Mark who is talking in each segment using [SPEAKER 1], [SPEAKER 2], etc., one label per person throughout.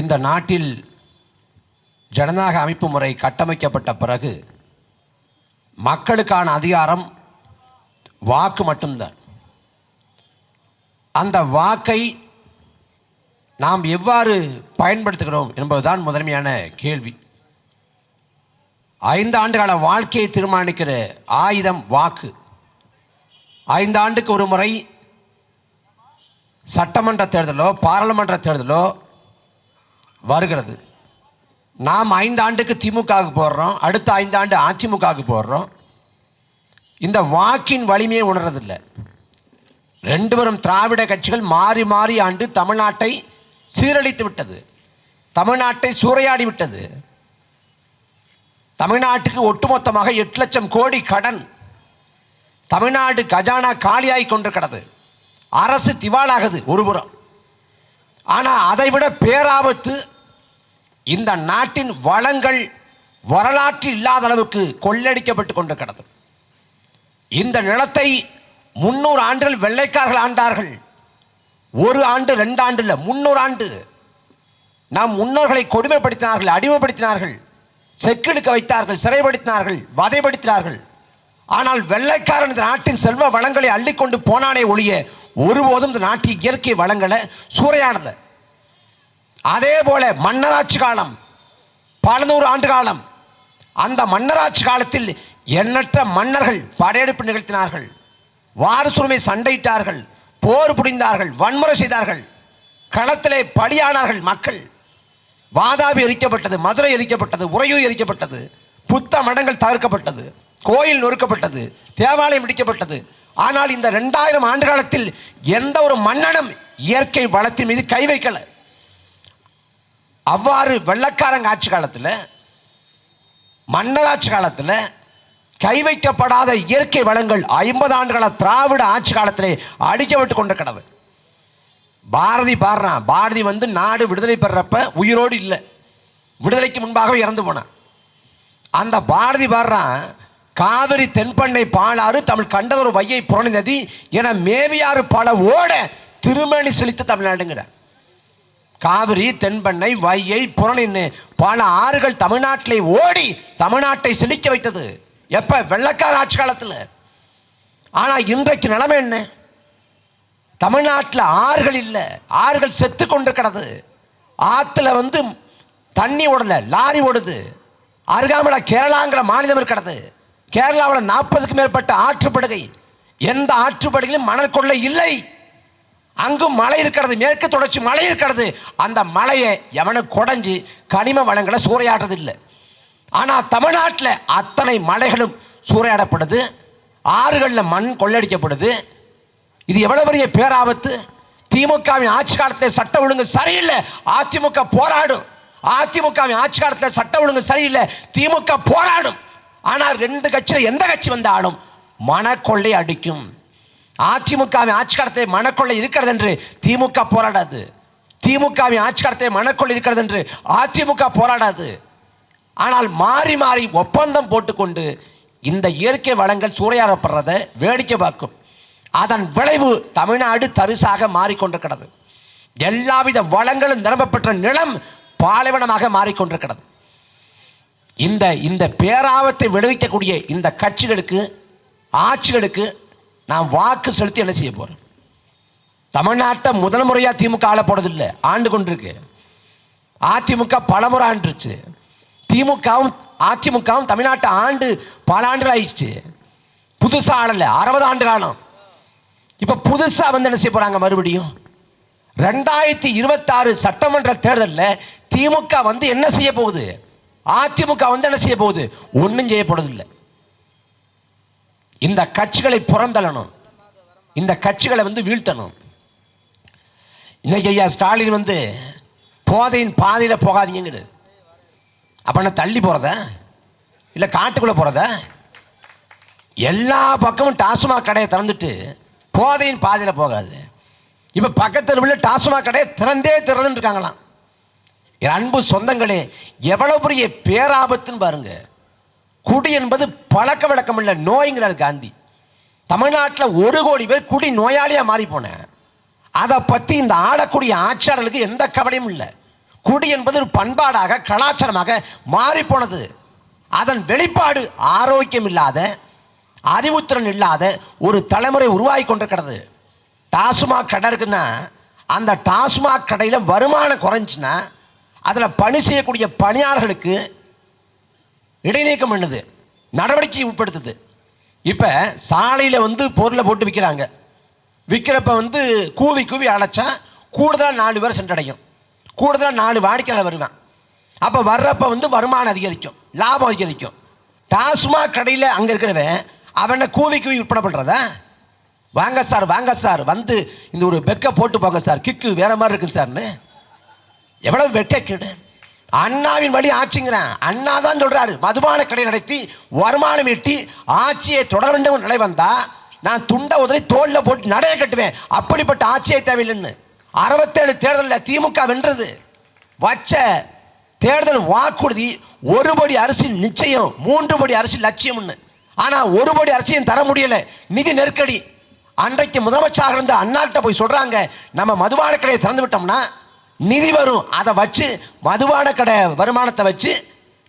[SPEAKER 1] இந்த நாட்டில் ஜனநாயக அமைப்பு முறை கட்டமைக்கப்பட்ட பிறகு மக்களுக்கான அதிகாரம் வாக்கு மட்டும்தான். அந்த வாக்கை நாம் எவ்வாறு பயன்படுத்துகிறோம் என்பதுதான் முதன்மையான கேள்வி. ஐந்து ஆண்டுகால வாழ்க்கையை தீர்மானிக்கிற ஆயுதம் வாக்கு. ஐந்தாண்டுக்கு ஒரு முறை சட்டமன்ற தேர்தலோ பாராளுமன்ற தேர்தலோ வருகிறது. நாம் ஐந்து ஆண்டுக்கு திமுகவுக்கு போடுறோம் அடுத்த ஐந்தாண்டு அதிமுகவுக்கு போடுறோம் இந்த வாக்கின் வலிமையை உணர்றதில்லை. ரெண்டு பேரும் திராவிட கட்சிகள் மாறி மாறி ஆண்டு தமிழ்நாட்டை சீரழித்து விட்டது. தமிழ்நாட்டை சூறையாடி விட்டது. தமிழ்நாட்டுக்கு ஒட்டுமொத்தமாக எட்டு லட்சம் கோடி கடன் தமிழ்நாடு கஜானா காலியாகி கொண்டிருக்கிறது. அரசு திவாலாகுது ஒருபுறம் ஆனால் அதைவிட பேராபத்து இந்த நாட்டின் வளங்கள் வரலாற்று இல்லாத அளவுக்கு கொள்ளடிக்கப்பட்டு கொண்டிருக்கிறது. இந்த நிலத்தை முன்னூறு ஆண்டுகள் வெள்ளைக்காரர்கள் ஆண்டார்கள். ஒரு ஆண்டு ரெண்டு ஆண்டு இல்லை முன்னூறு ஆண்டு. நம் முன்னோர்களை கொடுமைப்படுத்தினார்கள் அடிமைப்படுத்தினார்கள் செக்கெடுக்க வைத்தார்கள் சிறைப்படுத்தினார்கள் வதைப்படுத்தினார்கள். ஆனால் வெள்ளைக்காரன் இந்த நாட்டின் செல்வ வளங்களை அள்ளிக்கொண்டு போனானே ஒழிய ஒருபோதும் இந்த நாட்டின் இயற்கை வளங்களை சூறையானது அதே போல மன்னராட்சி காலம் பல நூறு ஆண்டு காலம் அந்த மன்னராட்சி காலத்தில் எண்ணற்ற மன்னர்கள் படையெடுப்பு நிகழ்த்தினார்கள். வாரசுரிமை சண்டையிட்டார்கள் போர் புரிந்தார்கள் வன்முறை செய்தார்கள் களத்திலே பலியானார்கள் மக்கள். வாதாபி எரிக்கப்பட்டது மதுரை எரிக்கப்பட்டது உறையூர் எரிக்கப்பட்டது புத்த மடங்கள் தவிர்க்கப்பட்டது கோயில் நொறுக்கப்பட்டது தேவாலயம் இடிக்கப்பட்டது. ஆனால் இந்த ரெண்டாயிரம் ஆண்டு காலத்தில் எந்த ஒரு மன்னனும் இயற்கை வளத்தின் மீது கை வைக்கலை. அவ்வாறு வெள்ளக்காரங்க ஆட்சி காலத்தில் மன்னராட்சி காலத்தில் கை வைக்கப்படாத இயற்கை வளங்கள் ஐம்பது ஆண்டுகள திராவிட ஆட்சி காலத்திலே அடிக்கப்பட்டு கொண்ட கிடவு பாரதி பாடுறான் பாரதி வந்து நாடு விடுதலை பெறப்ப உயிரோடு இல்லை. விடுதலைக்கு முன்பாகவே இறந்து போனான் அந்த பாரதி பாடுறான் காவிரி தென்பண்ணை பாலாறு தமிழ் கண்டதொரு வையை புறணி நதி என மேவியாறு பல ஓட திருமணி செழித்த தமிழ்நாடுங்கிற காவிரி தென்பண்ணை வையை புறணின்னு பல ஆறுகள் தமிழ்நாட்டிலே ஓடி தமிழ்நாட்டை செழிக்க வைத்தது. எப்போ? வெள்ளக்கார ஆட்சி காலத்தில். ஆனால் இன்றைக்கு நிலைமை என்ன? தமிழ்நாட்டில் ஆறுகள் இல்லை. ஆறுகள் செத்து கொண்டு கிடது ஆற்றுல வந்து தண்ணி ஓடல லாரி ஓடுது. அருகாமல கேரளாங்கிற மாநிலம் இருக்கிறது. கேரளாவில் நாற்பதுக்கும் மேற்பட்ட ஆற்றுப்படுகை. எந்த ஆற்றுப்படுகையிலும் மணல் கொள்ளை இல்லை. அங்கும் மலை இருக்கிறது மேற்கு தொடர்ச்சி மலை இருக்கிறது. அந்த மலையை எவனும் குடஞ்சி கனிம வளங்களை சூறையாடுறது இல்லை ஆனால் தமிழ்நாட்டில் அத்தனை மலைகளும் சூறையாடப்படுது. ஆறுகளில் மண் கொள்ளடிக்கப்படுது. இது எவ்வளவு பெரிய பேராபத்து? திமுகவின் ஆட்சி காலத்தில் சட்ட ஒழுங்கு சரியில்லை. அதிமுக போராடும். அதிமுகவின் ஆட்சி காலத்தில் சட்ட ஒழுங்கு சரியில்லை. திமுக போராடும். ஆனால் ரெண்டு கட்சியில் எந்த கட்சி வந்தாலும் மனக்கொள்ளை அடிக்கும். அதிமுகவின் ஆட்சி காலத்தில் மனக்கொள்ளை இருக்கிறது என்று திமுக போராடாது. திமுகவின் ஆட்சி காலத்தில் மனக்கொள்ளை இருக்கிறது என்று அதிமுக போராடாது. ஆனால் மாறி மாறி ஒப்பந்தம் போட்டுக்கொண்டு இந்த இயற்கை வளங்கள் சூறையாடப்படுறதை வேடிக்கை பார்க்கும். அதன் விளைவு தமிழ்நாடு தரிசாக மாறிக்கொண்டிருக்கிறது. எல்லாவித வளங்களும் நிரம்பப்பெற்ற நிலம் பாலைவனமாக மாறிக்கொண்டிருக்கிறது. இந்த இந்த பேராபத்தை விளைவிக்கக்கூடிய இந்த கட்சிகளுக்கு ஆட்சிகளுக்கு நான் வாக்கு செலுத்தி என்ன செய்ய போகிறேன் தமிழ்நாட்டை முதல் முறையாக திமுக ஆள போறதில்லை ஆண்டு கொண்டிருக்கு. அதிமுக பலமுறை ஆண்டுருச்சு. திமுகவும் அதிமுகவும் தமிழ்நாட்டை ஆண்டு பல ஆண்டுகள் ஆயிடுச்சு. புதுசாக ஆளல. அறுபது ஆண்டு காலம். இப்போ புதுசாக வந்து என்ன செய்ய போறாங்க மறுபடியும்? ரெண்டாயிரத்தி இருபத்தாறு சட்டமன்ற தேர்தலில் திமுக வந்து என்ன செய்ய போகுது? அதிமுக வந்து என்ன செய்ய போகுது? ஒன்றும் செய்ய போறதில்லை இந்த கட்சிகளை புறந்தள்ளணும். இந்த கட்சிகளை வந்து வீழ்த்தணும். இன்னைக்கு ஐயா ஸ்டாலின் வந்து போதையின் பாதையில் போகாதீங்கிறது அப்போ நான் தள்ளி போகிறதா இல்லை காட்டுக்குள்ளே போகிறதா எல்லா பக்கமும் டாஸ்மாக் கடையை திறந்துட்டு போதையின் பாதையில் போகாது. இப்போ பக்கத்தில் உள்ள டாஸ்மாக் கடையை திறந்தே திறந்துட்டு இருக்காங்களாம். என் அன்பு சொந்தங்களே எவ்வளோ பெரிய பேராபத்துன்னு பாருங்கள் குடி என்பது பழக்க வழக்கம் இல்லை நோய்ங்கிறார் காந்தி. தமிழ்நாட்டில் ஒரு கோடி பேர் குடி நோயாளியாக மாறி போனேன் அதை பற்றி இந்த ஆடக்கூடிய ஆட்சியாளர்களுக்கு எந்த கவலையும் இல்லை. குடி என்பது ஒரு பண்பாடாக கலாச்சாரமாக மாறிப்போனது அதன் வெளிப்பாடு ஆரோக்கியம் இல்லாத அறிவுத்திறன் இல்லாத ஒரு தலைமுறை உருவாகி கொண்டிருக்கிறது. டாஸ்மாக் கடை இருக்குன்னா அந்த டாஸ்மாக் கடையில் வருமானம் குறைஞ்சுன்னா அதில் பணி செய்யக்கூடிய பணியாளர்களுக்கு இடைநீக்கம் பண்ணுது நடவடிக்கை உட்படுத்துது. இப்போ சாலையில் வந்து பொருளை போட்டு விற்கிறாங்க விற்கிறப்ப வந்து கூவி கூவி அழைச்சா கூடுதலாக நாலு பேர் சென்றடையும். கூடுதலாக நாலு வாடிக்கையாளர் வருவான். அப்போ வர்றப்ப வந்து வருமானம் அதிகரிக்கும் லாபம் அதிகரிக்கும். டாஸ்மாக் கடையில் அங்கே இருக்கிறவன் அவனை கூவி கூவி விற்பனை பண்ணுறதா வாங்க சார் வாங்க சார் வந்து இந்த ஒரு பெக்கை போட்டு போங்க சார். கிக்கு வேற மாதிரி இருக்குது சார்னு. எவ்வளவு வெட்டக்கேடு அண்ணாவின் வழி ஆட்சிங்கிறேன். அண்ணா தான் சொல்றாரு. மதுபான கடை நடத்தி வருமானம் ஈட்டி ஆட்சியை தொடர வேண்டும் நிலை வந்தா நான் துண்ட உதறி தோல்ல போட்டு நடைய கட்டுவேன். அப்படிப்பட்ட ஆட்சியை தேவையில்லைன்னு. அறுபத்தேழு தேர்தலில் திமுக வென்றது. வச்ச தேர்தல் வாக்குறுதி ஒரு படி அரிசி நிச்சயம் மூன்று படி அரிசி லட்சியம்னு. ஆனால் ஒரு படி அரிசியும் தர முடியலை. நிதி நெருக்கடி. அன்றைக்கு முதலமைச்சராக இருந்த அண்ணாட்ட போய் சொல்கிறாங்க நம்ம மதுபான கடையை திறந்து விட்டோம்னா நிதி வரும். அதை வச்சு மதுபான கடை வருமானத்தை வச்சு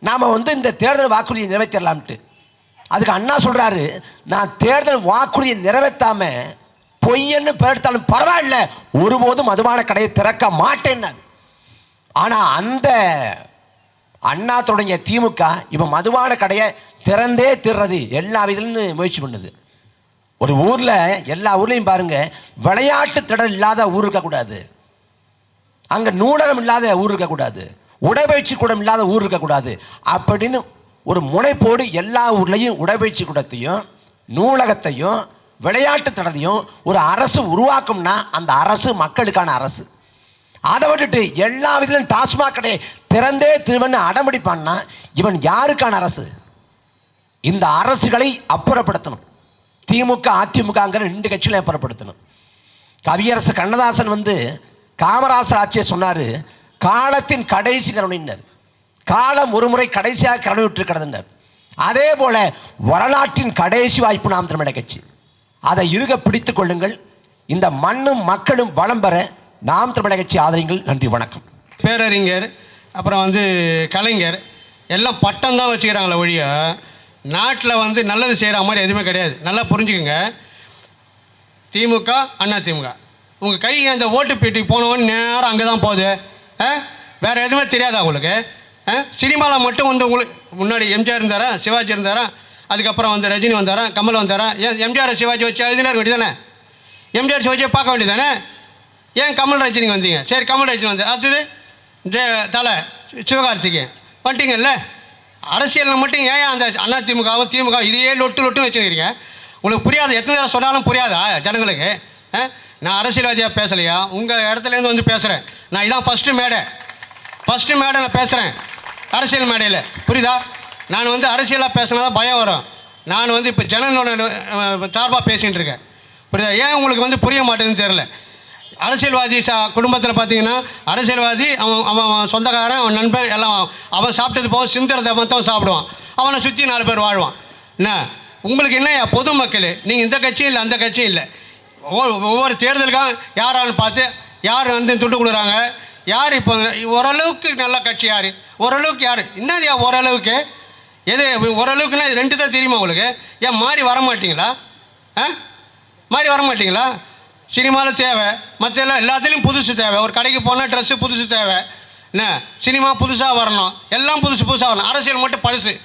[SPEAKER 1] நாம் வந்து இந்த தேர்தல் வாக்குறுதியை நிறைவேற்றலாம்ட்டு. அதுக்கு அண்ணா சொல்கிறாரு நான் தேர்தல் வாக்குறுதியை நிறைவேற்றாம பொய்யன்னு பெயர்த்தாலும் பரவாயில்ல ஒருபோதும் மதுபான கடையை திறக்க மாட்டேன்னு ஆனால் அந்த அண்ணா தொடங்கிய திமுக இப்போ மதுபான கடையை திறந்தே திறது எல்லா விதிலும்னு முயற்சி பண்ணுது. ஒரு ஊரில் எல்லா ஊர்லேயும் பாருங்க விளையாட்டு திடல் இல்லாத ஊர் இருக்கக்கூடாது. அங்கே நூலகம் இல்லாத ஊர் இருக்கக்கூடாது உடற்பயிற்சி கூடம் இல்லாத ஊர் இருக்கக்கூடாது அப்படின்னு ஒரு முனைப்போடு எல்லா ஊர்லேயும் உடற்பயிற்சி கூடத்தையும் நூலகத்தையும் விளையாட்டு தடத்தையும் ஒரு அரசு உருவாக்கும்னா அந்த அரசு மக்களுக்கான அரசு. அதை விட்டுட்டு எல்லா விதத்திலும் டாஸ்மாக் கடையை திறந்தே திருவன்னு அடம்பிடிப்பான்னா இவன் யாருக்கான அரசு? இந்த அரசுகளை அப்புறப்படுத்தணும். திமுக அதிமுகங்கிற ரெண்டு கட்சிகளை அப்புறப்படுத்தணும். கவியரசு கண்ணதாசன் வந்து காமராசர் ஆட்சியை சொன்னார் காலத்தின் கடைசி கருணையினர். காலம் ஒரு முறை கடைசியாக கருணையிட்டிருக்கிறதுனர் அதே போல வரலாற்றின் கடைசி வாய்ப்பு நாம் தமிழக கட்சி. அதை இருக பிடித்துக் கொள்ளுங்கள். இந்த மண்ணும் மக்களும் வளம் பெற நாம் தமிழக கட்சி ஆதரிங்கள். நன்றி வணக்கம்.
[SPEAKER 2] பேரறிஞர் அப்புறம் வந்து கலைஞர் எல்லாம் பட்டம் தான் வச்சுக்கிறாங்களே ஒழிய நாட்டில் வந்து நல்லது செய்கிற மாதிரி எதுவுமே கிடையாது. நல்லா புரிஞ்சுக்கோங்க. திமுக அண்ணா திமுக. உங்கள் கை அந்த ஓட்டு பேட்டிக்கு போனவன் நேரம் அங்கே தான் போகுது. ஆ? வேறு எதுவுமே தெரியாதா உங்களுக்கு? ஆ? சினிமாவில் மட்டும் வந்து உங்களுக்கு முன்னாடி எம்ஜிஆர் இருந்தாரா? சிவாஜி இருந்தாரா? அதுக்கப்புறம் வந்து ரஜினி வந்தாரா? கமல் வந்தாரா? ஏன் எம்ஜிஆர் சிவாஜி வச்சு எழுதினார் வேண்டியதானே எம்ஜிஆர் சிவாஜியை பார்க்க வேண்டியதானே ஏன் கமல் ரஜினிக்கு வந்தீங்க? சரி கமல் ரஜினி வந்து அடுத்தது ஜெய தலை சிவகார்த்திகேயன். வந்துட்டீங்கல்ல? அரசியலில் மட்டும் ஏன் அந்த அண்ணா திமுகவும் திமுக இதையே லொட்டு லொட்டு வச்சுக்கிறீங்க? உங்களுக்கு புரியாது. எத்தனை தடவை சொன்னாலும் புரியாதா ஜனங்களுக்கு? ஆ? நான் அரசியல்வாதியாக பேசலையா? உங்கள் இடத்துலேருந்து வந்து பேசுகிறேன் நான் இதான் ஃபஸ்ட்டு மேடை. ஃபஸ்ட்டு மேடை நான் பேசுகிறேன் அரசியல் மேடையில். புரியுதா? நான் வந்து அரசியலாக பேசினா தான் பயம் வரும். நான் வந்து இப்போ ஜனங்களோட சார்பாக பேசிகிட்டு இருக்கேன். புரியுதா? ஏன் உங்களுக்கு வந்து புரிய மாட்டேங்குன்னு தெரில அரசியல்வாதி சா குடும்பத்தில் பார்த்தீங்கன்னா அரசியல்வாதி அவன் அவன் அவன் சொந்தக்காரன் அவன் நண்பன் எல்லாம் அவன் சாப்பிட்டது போக சிந்துறதை மொத்தம் சாப்பிடுவான். அவனை சுற்றி நாலு பேர் வாழ்வான். என்ன? உங்களுக்கு என்னய்யா? பொதுமக்கள் நீங்கள் இந்த கட்சியும் இல்லை அந்த கட்சியும் இல்லை. ஒவ்வொரு ஒவ்வொரு தேர்தலுக்காக யாரான்னு பார்த்து யார் வந்து துட்டு கொடுக்குறாங்க? யார் இப்போ ஓரளவுக்கு நல்ல கட்சி யார்? ஓரளவுக்கு யார்? என்னது ஓரளவுக்கு? எது ஓரளவுக்குன்னா இது ரெண்டு தான் தெரியுமா உங்களுக்கு? ஏன் மாறி வர மாட்டிங்களா ஆ? மாறி வர மாட்டிங்களா சினிமாவில் தேவை. மற்ற எல்லாம் எல்லாத்துலேயும் புதுசு தேவை. ஒரு கடைக்கு போனால் ட்ரெஸ்ஸு புதுசு தேவை. என்ன? சினிமா புதுசாக வரணும். எல்லாம் புதுசு புதுசாக வரணும். அரசியல் மட்டும் பழசு.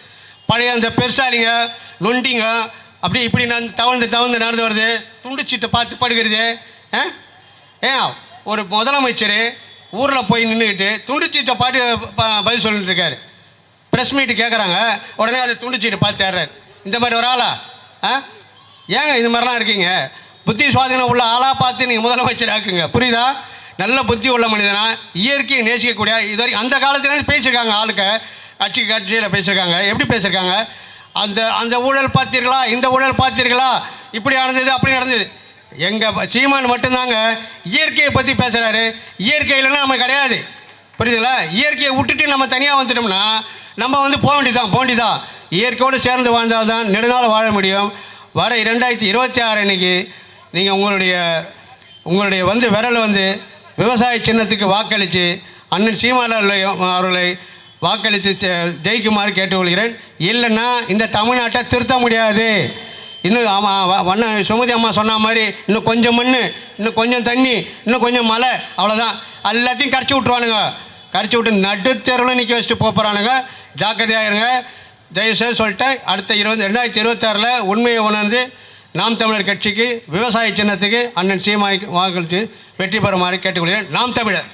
[SPEAKER 2] பழைய அந்த பெருசாலிங்க நொண்டிங்க அப்படி இப்படி நான் தவழ்ந்து தவழ்ந்து நடந்து வருது. துண்டுச்சீட்டை பார்த்து படுகிறது. ஆ? ஏன் ஒரு முதலமைச்சர் ஊரில் போய் நின்றுக்கிட்டு துண்டுச்சீட்டை பாட்டு பதில் சொல்லிட்டு இருக்காரு. ப்ரெஸ் மீட்டு கேட்குறாங்க உடனே அதை துண்டுச்சீட்டு பார்த்து தேடுறாரு இந்த மாதிரி ஒரு ஆளா? ஆ? ஏங்க இது மாதிரிலாம் இருக்கீங்க? புத்தி சுவாதீனம் உள்ள ஆளாக பார்த்து நீங்கள் முதலமைச்சர் ஆக்குங்க. புரியுதா? நல்ல புத்தி உள்ள மனிதனா இயற்கையை நேசிக்கக்கூடிய இது வரைக்கும் அந்த காலத்துலேருந்து பேசியிருக்காங்க ஆளுக்க. கட்சி கட்சியில் பேசியிருக்காங்க. எப்படி பேசியிருக்காங்க? அந்த அந்த ஊழல் பார்த்தீர்களா? இந்த ஊழல் பார்த்தீர்களா? இப்படி நடந்தது அப்படி நடந்தது. எங்கள் சீமான் மட்டும்தாங்க இயற்கையை பற்றி பேசுகிறாரு இயற்கை இல்லைன்னா நம்ம கிடையாது. புரியுதுங்களா? இயற்கையை விட்டுட்டு நம்ம தனியாக வந்துட்டோம்னா நம்ம வந்து போக வேண்டியதான் போக வேண்டியதான் இயற்கையோடு சேர்ந்து வாழ்ந்தால் தான் நெடுநாள் வாழ முடியும். வர இரண்டாயிரத்தி இருபத்தி ஆறு அன்னைக்கு நீங்கள் உங்களுடைய உங்களுடைய வந்து விரல் வந்து விவசாய சின்னத்துக்கு வாக்களித்து அண்ணன் சீமானவர்களை அவர்களை வாக்களித்து ஜெயிக்குமாறு கேட்டுக்கொள்கிறேன். இல்லைன்னா இந்த தமிழ்நாட்டை திருத்த முடியாது. இன்னும் ஆமாம் வண்ண சுமதி அம்மா சொன்ன மாதிரி இன்னும் கொஞ்சம் மண் இன்னும் கொஞ்சம் தண்ணி இன்னும் கொஞ்சம் மழை அவ்வளோதான் எல்லாத்தையும் கரைச்சி விட்ருவானுங்க கரைச்சி விட்டு நடுத்தருவில் நிற்க வச்சுட்டு போகிறானுங்க ஜாக்கிரதையாக இருங்க. தயவுசெய்து சொல்லிட்டு அடுத்த இருபது ரெண்டாயிரத்தி இருபத்தாறில் உண்மையை உணர்ந்து நாம் தமிழர் கட்சிக்கு விவசாய சின்னத்துக்கு அண்ணன் சீமாய்க்கு வாக்களித்து வெற்றி பெறுமாறு கேட்டுக்கொள்கிறேன். நாம் தமிழர்.